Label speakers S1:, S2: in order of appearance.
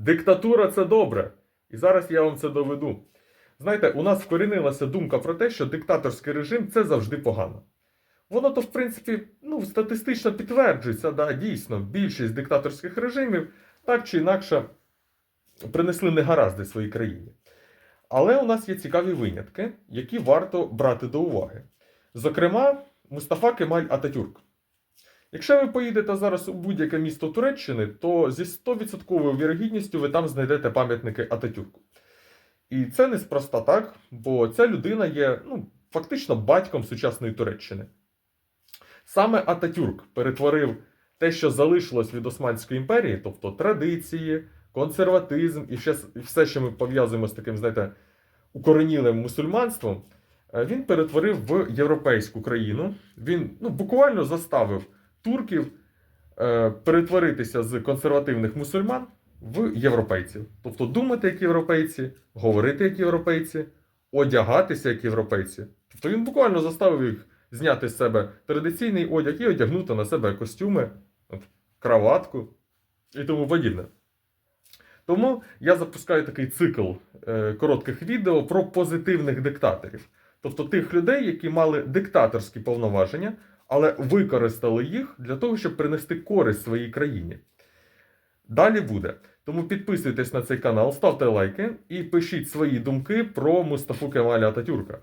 S1: Диктатура це добре. І зараз я вам це доведу. Знаєте, у нас вкорінилася думка про те, що диктаторський режим це завжди погано. Воно то, в принципі, ну, статистично підтверджується, да, дійсно, більшість диктаторських режимів так чи інакше принесли негаразди своїй країні. Але у нас є цікаві винятки, які варто брати до уваги. Зокрема, Мустафа Кемаль Ататюрк. Якщо ви поїдете зараз у будь-яке місто Туреччини, то зі 100% вірогідністю ви там знайдете пам'ятники Ататюрку. І це неспроста так, бо ця людина є ну, фактично батьком сучасної Туреччини. Саме Ататюрк перетворив те, що залишилось від Османської імперії, тобто традиції, консерватизм і все, і все що ми пов'язуємо з таким, знаєте, укоренілим мусульманством, е, він перетворив в європейську країну. Він ну, буквально заставив турків е, перетворитися з консервативних мусульман в європейців. Тобто думати як європейці, говорити як європейці, одягатися як європейці. Тобто він буквально заставив їх зняти з себе традиційний одяг і одягнути на себе костюми, от, краватку і тому подібне. Тому я запускаю такий цикл е, коротких відео про позитивних диктаторів. Тобто тих людей, які мали диктаторські повноваження, але використали їх для того, щоб принести користь своїй країні. Далі буде. Тому підписуйтесь на цей канал, ставте лайки і пишіть свої думки про Мустафу Кемаля Ататюрка.